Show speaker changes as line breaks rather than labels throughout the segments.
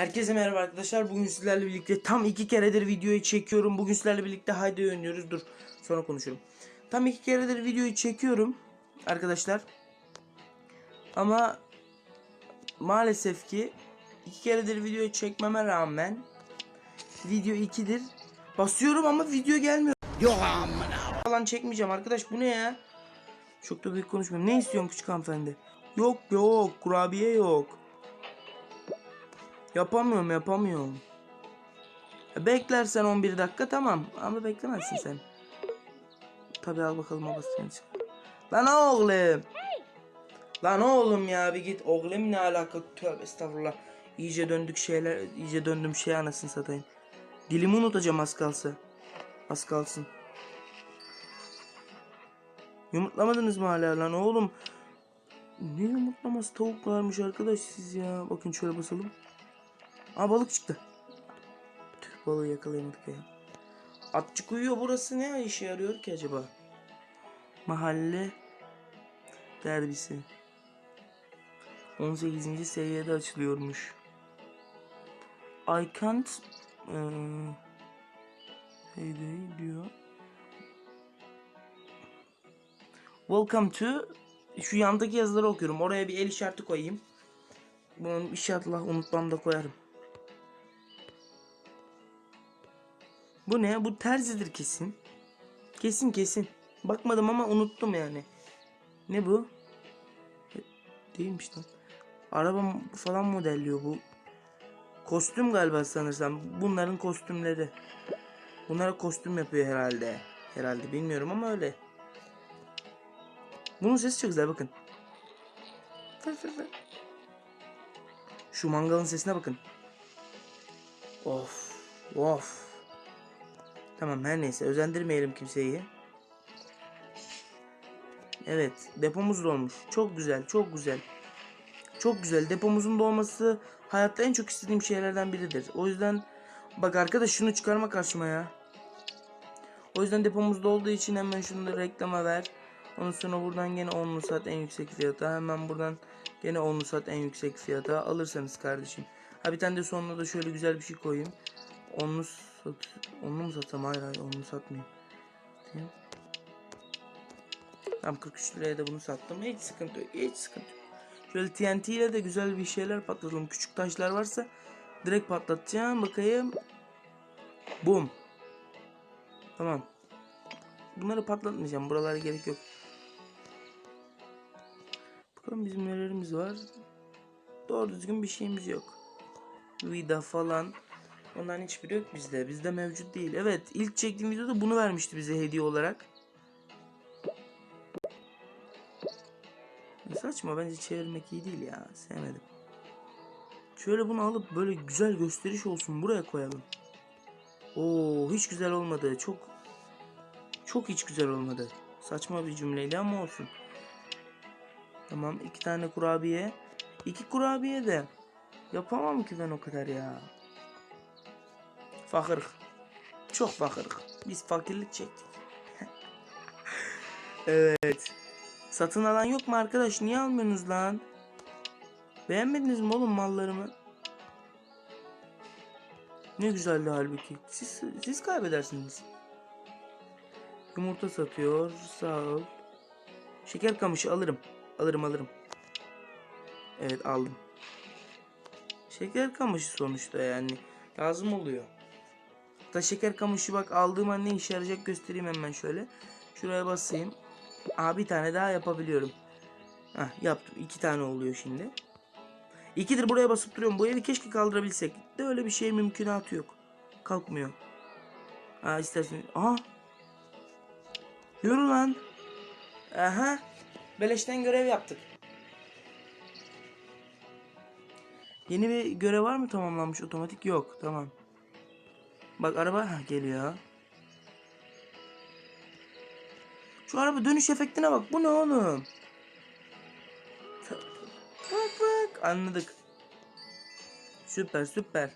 Herkese merhaba arkadaşlar. Bugün sizlerle birlikte tam iki keredir videoyu çekiyorum. Bugün sizlerle birlikte haydi oynuyoruz. Dur sonra konuşurum. Tam iki keredir videoyu çekiyorum arkadaşlar. Ama maalesef ki iki keredir videoyu çekmeme rağmen video 2'dir. Basıyorum ama video gelmiyor. Yok amına. Falan çekmeyeceğim arkadaş bu ne ya? Çok da büyük konuşmuyorum. Ne istiyorsun küçük hanımefendi? Yok yok kurabiye yok. Yapamıyorum yapamıyorum. Ya Beklersen 11 dakika tamam ama beklemezsin sen. Tabi al bakalım o çık. Lan oğlum. Lan oğlum ya bir git oğlum ne alaka tövbe estağfurullah. İyice döndük şeyler iyice döndüm şey anasını satayım. Dilimi unutacağım az kalsa. Az kalsın. Yumurtlamadınız mı hala lan oğlum? Ne yumurtlaması tavuk varmış arkadaş siz ya. Bakın şöyle basalım. Aa balık çıktı. Tüh balığı yakalayamadık ya. Atçık uyuyor burası ne işe yarıyor ki acaba? Mahalle derbisi. 18. seviyede açılıyormuş. I can't eee Heyday diyor. Welcome to şu yandaki yazıları okuyorum. Oraya bir el işareti koyayım. Bunu inşallah unutmam da koyarım. Bu ne? Bu terzidir kesin. Kesin kesin. Bakmadım ama unuttum yani. Ne bu? E, Değilmiş lan. Araba falan modelliyor bu. Kostüm galiba sanırsam. Bunların kostümleri. Bunlara kostüm yapıyor herhalde. Herhalde bilmiyorum ama öyle. Bunun sesi çok güzel bakın. Şu mangalın sesine bakın. Of. Of. Tamam her neyse özendirmeyelim kimseyi. Evet depomuz dolmuş. Çok güzel çok güzel. Çok güzel depomuzun dolması hayatta en çok istediğim şeylerden biridir. O yüzden bak arkadaş şunu çıkarma karşıma ya. O yüzden depomuz dolduğu için hemen şunu da reklama ver. Ondan sonra buradan gene 10'lu saat en yüksek fiyata. Hemen buradan gene 10'lu saat en yüksek fiyata alırsanız kardeşim. Ha bir tane de sonuna da şöyle güzel bir şey koyayım. 10'lu sat, 10'lu mu satsam? Hayır hayır 10'lu satmayayım. Tamam 43 liraya da bunu sattım. Hiç sıkıntı yok. Hiç sıkıntı yok. Şöyle TNT ile de güzel bir şeyler patlatalım. Küçük taşlar varsa direkt patlatacağım. Bakayım. Boom. Tamam. Bunları patlatmayacağım. Buralara gerek yok. Bakalım bizim nelerimiz var. Doğru düzgün bir şeyimiz yok. Vida falan. Onların hiçbiri yok bizde. Bizde mevcut değil. Evet ilk çektiğim videoda bunu vermişti bize hediye olarak. Saçma bence çevirmek iyi değil ya. Sevmedim. Şöyle bunu alıp böyle güzel gösteriş olsun buraya koyalım. Oo hiç güzel olmadı. Çok çok hiç güzel olmadı. Saçma bir cümleydi ama olsun. Tamam iki tane kurabiye. İki kurabiye de yapamam ki ben o kadar ya. Fakir. Çok fakir. Biz fakirlik çektik. evet. Satın alan yok mu arkadaş? Niye almıyorsunuz lan? Beğenmediniz mi oğlum mallarımı? Ne güzeldi halbuki. Siz, siz kaybedersiniz. Yumurta satıyor. Sağ ol. Şeker kamışı alırım. Alırım alırım. Evet aldım. Şeker kamışı sonuçta yani. Lazım oluyor. Da şeker kamışı bak aldığım an ne işe yarayacak göstereyim hemen şöyle. Şuraya basayım. Aa bir tane daha yapabiliyorum. Hah yaptım. İki tane oluyor şimdi. İkidir buraya basıp duruyorum. Bu evi keşke kaldırabilsek. De öyle bir şey mümkünatı yok. Kalkmıyor. Aa istersen. Aha. Yürü lan. Aha. Beleşten görev yaptık. Yeni bir görev var mı tamamlanmış otomatik? Yok. Tamam. Bak araba geliyor. Şu araba dönüş efektine bak. Bu ne oğlum? Bak bak. Anladık. Süper süper.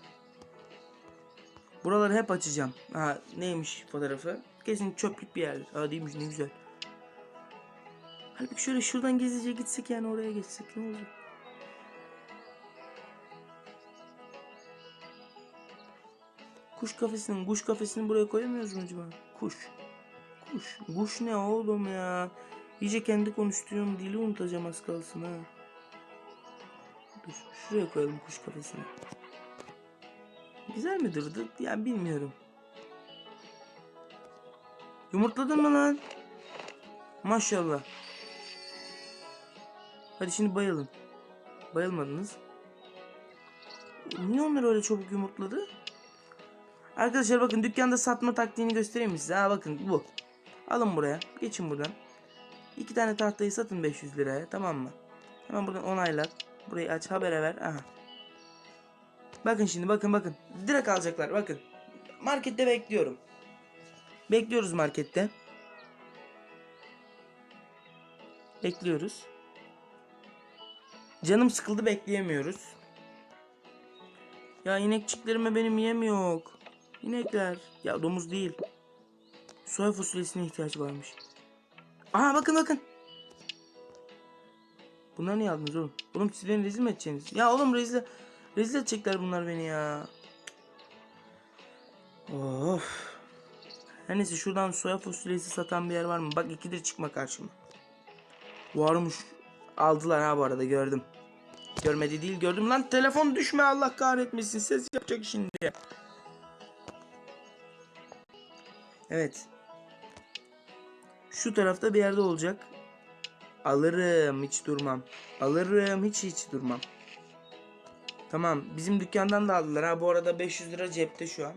Buraları hep açacağım. Ha neymiş fotoğrafı? Kesin çöplük bir yerdir. Ha değilmiş ne güzel. Halbuki şöyle şuradan gezice gitsek yani oraya geçsek ne olacak? Kuş kafesinin kuş kafesini buraya koyamıyoruz mu acaba? Kuş. Kuş. Kuş ne oğlum ya? İyice kendi konuştuğum dili unutacağım az kalsın ha. Dur şuraya koyalım kuş kafesini. Güzel mi durdu? Yani bilmiyorum. Yumurtladın mı lan? Maşallah. Hadi şimdi bayılın. Bayılmadınız. Niye onlar öyle çabuk yumurtladı? Arkadaşlar bakın dükkanda satma taktiğini göstereyim mi size? Ha bakın bu. Alın buraya. Geçin buradan. İki tane tahtayı satın 500 liraya. Tamam mı? Hemen buradan onaylat. Burayı aç habere ver. Aha. Bakın şimdi bakın bakın. Direkt alacaklar bakın. Markette bekliyorum. Bekliyoruz markette. Bekliyoruz. Canım sıkıldı bekleyemiyoruz. Ya inekçiklerime benim yem yok. İnekler. Ya domuz değil. Soya fasulyesine ihtiyaç varmış. Aha bakın bakın. Bunlar niye aldınız oğlum? Oğlum siz beni rezil mi edeceksiniz? Ya oğlum rezil, rezil edecekler bunlar beni ya. Of. Her neyse şuradan soya fasulyesi satan bir yer var mı? Bak ikidir çıkma karşıma. Varmış. Aldılar ha bu arada gördüm. Görmedi değil gördüm lan telefon düşme Allah kahretmesin ses yapacak şimdi. Evet. Şu tarafta bir yerde olacak. Alırım hiç durmam. Alırım hiç hiç durmam. Tamam bizim dükkandan da aldılar ha bu arada 500 lira cepte şu an.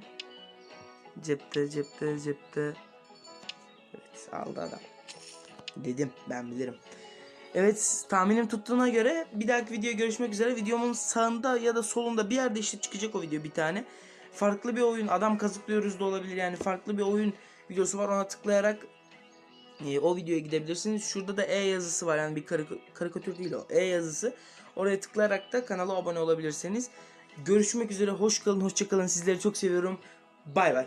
Cepte cepte cepte. Evet aldı adam. Dedim ben bilirim. Evet tahminim tuttuğuna göre bir dahaki video görüşmek üzere. Videomun sağında ya da solunda bir yerde işte çıkacak o video bir tane. Farklı bir oyun adam kazıklıyoruz da olabilir yani farklı bir oyun videosu var ona tıklayarak e, o videoya gidebilirsiniz. Şurada da E yazısı var yani bir karik- karikatür değil o E yazısı. Oraya tıklayarak da kanala abone olabilirsiniz. Görüşmek üzere hoş kalın hoşça kalın sizleri çok seviyorum. Bay bay.